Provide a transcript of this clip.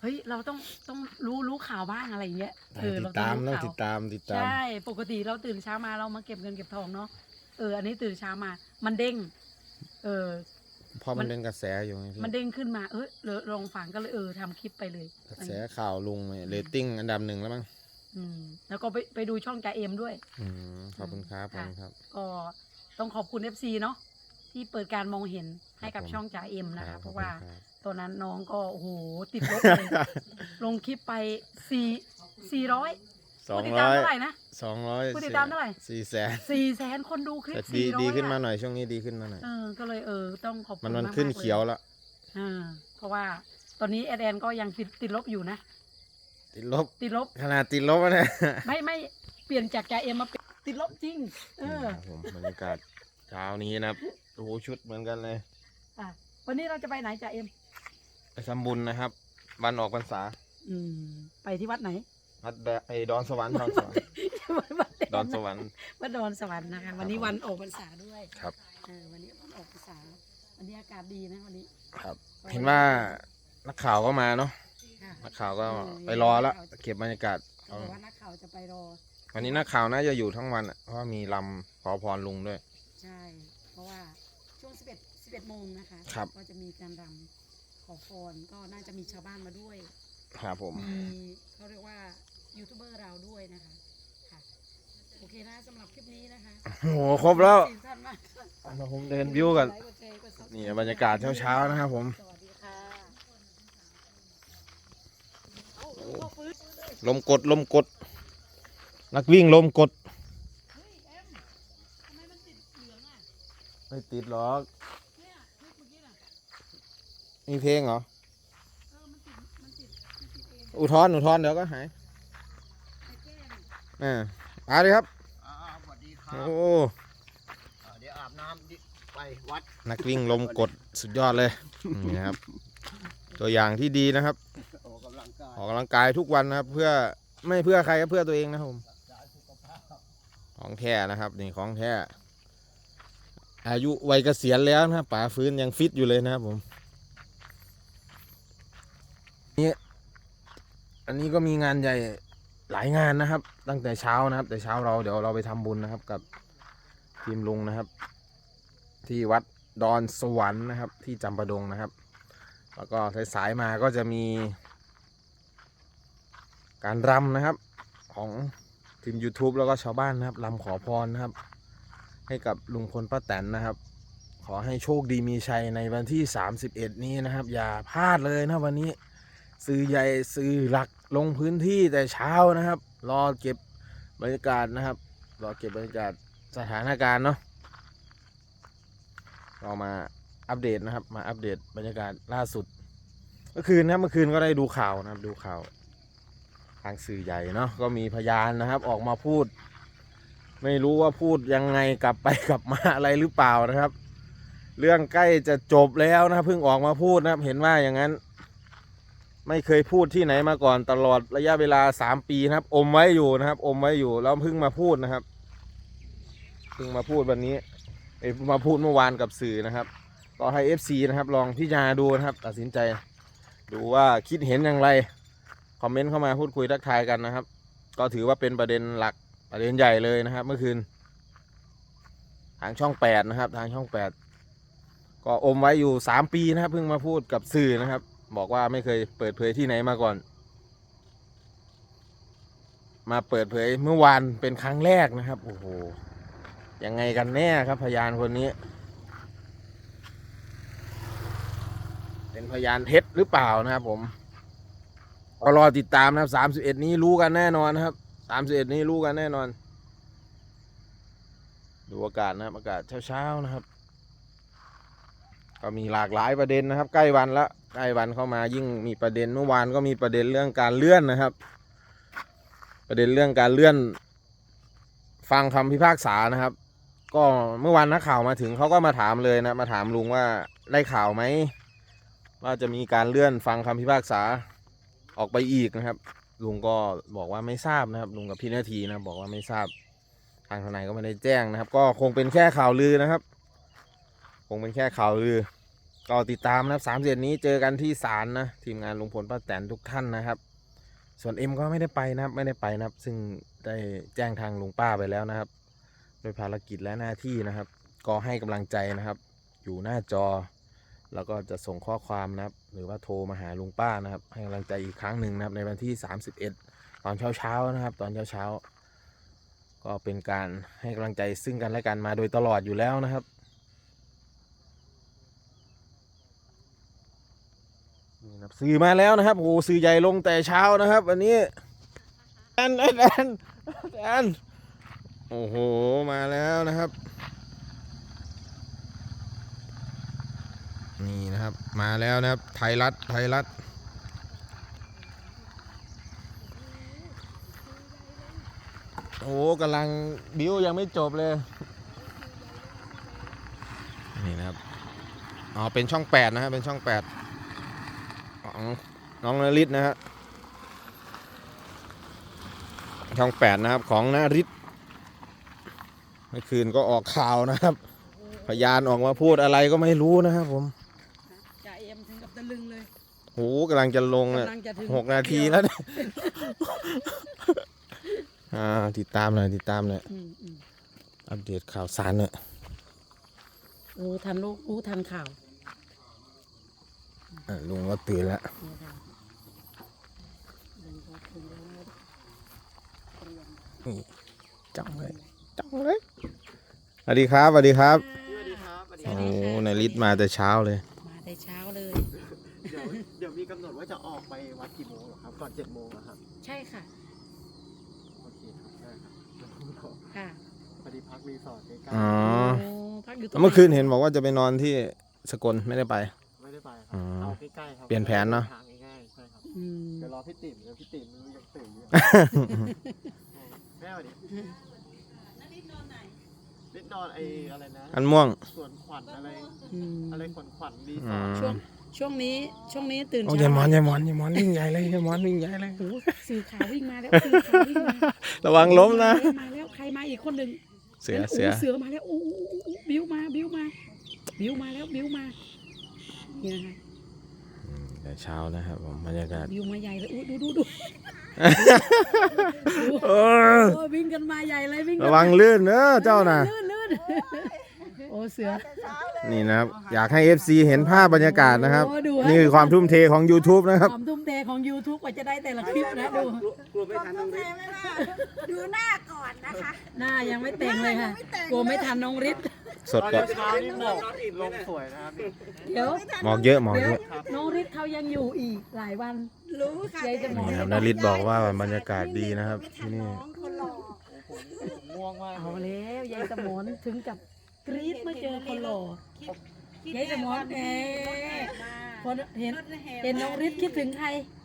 เฮ้ยเราต้องต้องรู้รู้ข่าวบ้างอะไรอย่างเงี้ยเออติเราดตามรู้ต้องข่วติดตามติดตาม ใช่ปกติเราตื่นเช้ามาเรามาเก็บเงินเก็บทองเนาะเอออันนี้ตื่นเช้ามา มันเด้ง เออ เพราะมัมัน นเป็นกระแสอยู่ไงพี่มันเด้งขึ้นมาเออเลลองฟังก็เลยเออทำคลิปไปเลยกระแสข่าวลุงเนี่ยเรตติ้งอันดับหนึ่งแล้วมั้งอืมแล้วก็ไปไปดูช่องจ่าเอ็มด้วย อืมขอบคุณครับขอบค่ะ คุณครับ ก็ต้องขอบคุณ FC เนาะที่เปิดการมองเห็นให้กับครับผม ช่องจ่าเอ็มนะครัคะบเพราะว่าขอบคุณครับ ตอนนั้นน้องก็โอ้โหติดลบเลย ลงคลิปไปสี่สี่ร้อยสองผู้ติดร้ตามอยเท่าไหร่นะ สองร้อยผู้ติดตามเท่าไหร่ สี่แสนสี่แสนคนดูคลิปแต่ดีสี่ร้อยดีขึ้นมาหน่อยช่วงนี้ดีขึ้นมาหน่อย เออก็เลยเออต้องขอบคุณมันมันากๆขึ้นลเขียวแล้วอ่าเพราะว่าตอนนี้แอดแอนก็ยังติดติดลบอยู่นะ ติดลบติดลบขนาดติดลบอะเนี่ยไม่ไม่เปลี่ยนจากจ่าเอ็มมาเป็นติดลบจริง เออครับผมบรรยากาศเช้านี้นะครับโอ้โหชุดเหมือนกันเลย อะวันนี้เราจะไปไหนจ่าเอ็มไป ทำบุญนะครับ วันออกพรรษา อืม ไปที่วัดไหน วัดแดไอ้ดอนสวรรค์ดอนสวรรค์วัดดอนสวรรค์วัดดอนสวรรค์นะคะ วันนี้ผมวันออกพรรษาด้วยครับเออวันนี้วันออกพรรษา วันนี้อากาศดีนะวันนี้ ครับ เห็นว่านักข่าวก็มาเนาะค่ะนักข่าวก็เออไปรอแล้วเก็บบรรยากาศเขาบอกว่านักข่าวจะไปรอ วันนี้นักข่าวน่าจะอยู่ทั้งวันอะเพราะว่ามีลำขอพรลุงด้วย ใช่ เพราะว่าช่วง11 11โมงนะคะครับก็จะมีการรำข อพรก็น่าจะมีชาวบ้านมาด้วย ครับผม มีเขาเรียกว่ายูทูบเบอร์เราด้วยนะคะค่ะโอเคนะสำหรับคลิปนี้นะคะโอ้โหครบแล้วสี่ท่านมากค่ะมาผมเดินวิวกัน ไลค์กดแชร์กด Subscribe นี่บรรยากาศเช้าๆนะครับผม สวัสดีค่ะเอาเอาฟื้น ลมกดลมกด นักวิ่งลมกดเฮ้ยเอ็มทำไมมันติดเหลืองอะไม่ติดหรอก เนี่ยคลิปเมื่อกี้น่ะ มีเพลงเหรอเออมันติดมันติดมันติดเองอุทธรณ์อุทธรณ์เดี๋ยวก็หายไอ้แก้มอ่ามาเลยครับ อ่าสวัสดีครัโอ้บอ่าเดี๋ยวอาบน้ำดิไปวัด นักวิ่งลมกดสุดยอดเลยนี่นะครับ ตัวอย่างที่ดีนะครับ ออกกำลังกายออกกำลังกายทุกวันนะครับ เพื่อไม่เพื่อใครก็เพื่อตัวเองนะครับผมสายสุขภาพของแท้นะครับนี่ของแท้อายุวัยเกษียณแล้วนะครับป๋าฟื้นยังฟิตอยู่เลยนะครับผม นี่อันนี้ก็มีงานใหญ่หลายงานนะครับ ตั้งแต่เช้านะครับ แต่เช้าเราเดี๋ยวเราไปทำบุญนะครับกับทีมลุงนะครับ ที่วัดดอนสวรรค์นะครับ ที่จำปาดงนะครับ แล้วก็สายๆมาก็จะมี การรำนะครับของทีม YouTube แล้วก็ชาวบ้านนะครับรำขอพรนะครับ ให้กับลุงพลป้าแตนนะครับ ขอให้โชคดีมีชัยในวันที่ 31 นี้นะครับ อย่าพลาดเลยนะวันนี้ สื่อใหญ่สื่อหลักลงพื้นที่แต่เช้านะครับ รอเก็บบรรยากาศนะครับ รอเก็บบรรยากาศสถานการณ์เนาะเรามาอัปเดตนะครับ มาอัปเดตบรรยากาศล่าสุดเมื่อคืนนะเมื่อคืนก็ได้ดูข่าวนะครับดูข่าว ทางสื่อใหญ่เนาะก็มีพยานนะครับ ออกมาพูด ไม่รู้ว่าพูดยังไงกลับไปกลับมาอะไรหรือเปล่านะครับ เรื่องใกล้จะจบแล้วนะครับเพิ่งออกมาพูดนะครับ เห็นว่าอย่างนั้น ไม่เคยพูดที่ไหนมาก่อนตลอดระยะเวลาสามปีนะครับ อมไว้อยู่นะครับ อมไว้อยู่แล้วเพิ่งมาพูดนะครับเพิ่งมาพูดวันนี้เอ้มาพูดเมื่อวานกับสื่อนะครับก็ให้ FC นะครับ ลองพิจารณาดูนะครับ ตัดสินใจ ดูว่าคิดเห็นอย่างไร คอมเมนต์เข้ามาพูดคุยทักทายกันนะครับ ก็ถือว่าเป็นประเด็นหลักประเด็นใหญ่เลยนะครับ เมื่อคืน ทางช่องแปดนะครับ ทางช่องแปดก็อมไว้อยู่สามปีนะครับเพิ่งมาพูดกับสื่อนะครับ บอกว่าไม่เคยเปิดเผยที่ไหนมาก่อน มาเปิดเผยเมื่อวานเป็นครั้งแรกนะครับ โอ้โห ยังไงกันแน่ครับ พยานคนนี้ เป็นพยานเท็จหรือเปล่านะครับผมก็รอติดตามนะครับสามสิบเอ็ดนี้รู้กันแน่นอนครับสามสิบเอ็ดนี้รู้กันแน่นอน ดูอากาศนะครับ อากาศเช้าๆนะครับ ก็มีหลากหลายประเด็นนะครับ ใกล้วันละใกล้วันเข้ามายิ่งมีประเด็นเมื่อวานก็มีประเด็นเรื่องการเลื่อนนะครับ ประเด็นเรื่องการเลื่อน ฟังคำพิพากษานะครับ ก็เมื่อวานนักข่าวมาถึงเขาก็มาถามเลยนะมาถามลุงว่าได้ข่าวไหมว่าจะมีการเลื่อนฟังคำพิพากษาออกไปอีกนะครับ ลุงก็บอกว่าไม่ทราบนะครับลุงกับพี่นาทีนะบอกว่าไม่ทราบทางทนายก็ไม่ได้แจ้งนะครับ ก็คงเป็นแค่ข่าวลือนะครับ งเป็นแค่ข่าวลือก็ติดตามนะครับสามเดือนนี้เจอกันที่ศาลนะ ทีมงานลุงพลป้าแตนทุกท่านนะครับ ส่วนเอ็มก็ไม่ได้ไปนะครับ ไม่ได้ไปนะครับ ซึ่งได้แจ้งทางลุงป้าไปแล้วนะครับ โดยภารกิจและหน้าที่นะครับ ก็ให้กำลังใจนะครับ อยู่หน้าจอ แล้วก็จะส่งข้อความนะครับ หรือว่าโทรมาหาลุงป้านะครับ ให้กำลังใจอีกครั้งหนึ่งนะครับ ในวันที่ 31 ตอนเช้าๆนะครับ ตอนเช้าๆก็เป็นการให้กำลังใจซึ่งกันและกันมาโดยตลอดอยู่แล้วนะครับ นี่นะ ครับสื่อมาแล้วนะครับโอ้โหสื่อใหญ่ลงแต่เช้านะครับวันนี้แอนแอนแอนแอนโอ้โหมาแล้วนะครับ นี่นะครับมาแล้วนะครับ ไทยรัฐไทยรัฐโอ้กำลังบิวยังไม่จบเลย นี่นะครับอ๋อเป็นช่องแปดนะครับเป็นช่องแปด ของน้องนาริศนะฮะช่องแปดนะครับของนาริศเมื่อคืนก็ออกข่าวนะครับ พยานออกมาพูดอะไรก็ไม่รู้นะครับผมจ่าเอ็มถึงกับตะลึงเลยโหกำลังจะลงเนี่ยกำลังจะถึงหกนาทีแล้วเนี่ยอ่าติดตามหน่อยติดตามหน่อยอืมอืมอัปเดตข่าวสารหน่อยรู้ทันลูกรู้ทันข่าวอะ ลุงก็ตื่นแล้วนี่ค่ะเดินเข้าถึงแล้วจ้องเลยจ้องเลยสวัสดีครับสวัสดีครับสวัสดีครับสวัสดีคโอ้รับโหนาริศมาแต่เช้าเลย มาแต่เช้าเลย เดี๋ยวเดี๋ยวมีกำหนดว่าจะออกไปวัดกี่โมงเหรอครับก่อนเจ็ดโมงเหรอครับ ใช่ค่ะโอเคครับได้ครับเดี๋ยวผมขอค่ะพอดีพักรีสอร์ทใกล้อ๋อโอ้พักอยู่ตรแล้งวเมื่อคืนเห็นบอกว่าจะไปนอนที่สกลไม่ได้ไปๆ ไม่ได้ไปคอ๋รับอเอาใกล้ๆครับเปลี่ยนแผนเนอะทางง่ายๆใช่ครับอืมเดี๋ยวรอพี่ติ๋มเดี๋ยวพี่ติ๋มไม่รู้ยังตื่นอยู่ แม่สวัสดีนิดนอนไอ้อะไรนะอันม่วง สวนขวัญอะไร อืมอะไรขวัญขวัญรีสอือร์ทช่วงมช่วงนี้ช่วงนี้ตื่นโอ้ยเช้าอย่ามอนอย่ามอนอย่ามอนวิ่งใหญ่เลยอย่ามอนวิ่งใหญ่เลย โอ้สื่อข่าววิ่งมาแล้วสื่อข่าววิ่งมาระวังล้มนะ มาแล้วใครมาอีกคนหนึ่งเสือโเสือเสือมาแล้วโอ้โอ้โอ้โอ้บิ้วมาบิ้วมา บิ้วมาแล้วบิ้วมาเนี่ยนะคะแต่เช้านะครับผมบรรยากาศบิ้วมาใหญ่เลยอู้ดูดูดูดูเออโอ้วิ่งกันมาใหญ่เลยวิ่งกันระวังลื่นเนอะเจ้าน่ะลื่นลื่นโอ้ เสือ นี่นะครับ อยากให้ FC เห็นภาพบรรยากาศนะครับ โอ้ดูฮะนี่คือความทุ่มเทของ YouTube นะครับ ความทุ่มเทของ YouTube กว่าจะได้แต่ละคลิปนะดูกลัวไม่ทันตรงนี้ดูหน้าก่อนนะคะ หน้ายังไม่แต่งเลยค่ะกลัวไม่ทันน้องฤทธิ์สดตอนกับเช้านี่หมอกลงสวยนะครับเดี๋ยวหมอกเยอะหมอกเดี๋ยวเยอะน้องฤทธิ์เขายังอยู่อีกหลายวัน รู้ค่ะยายจะมองนี่ครับนาริศบอกว่าบรรยากาศดีนะครับที่นี่ น้องคนหล่อผมง่วงมากเอาแล้วยายสมนถึงกับ กรี๊ดเมื่อเจอคนหล่อยายสมนเอ๊ะคนเห็นเห็นน้องฤทธิ์คิดถึงใคร